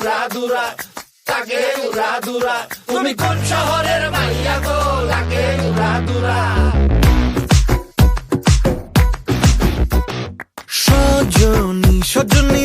দুরা লাগে উড়া দুরা তুমি কোন শহরের মাইয়া গো? লাগে উড়া দুরা? সজনী সজনী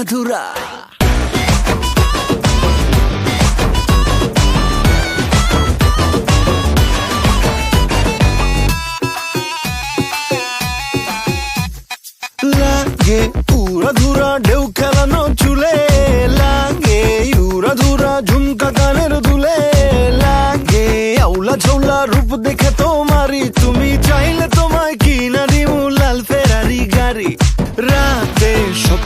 লাগে ধুরা লাগে উড়া ধুরা ঢেউ খেলানো চুলে, লাগে উড়া ধুরা ঝুমকা কানের দুলে, লাগে আউলা ঝৌলা রূপ দেখে তোমারই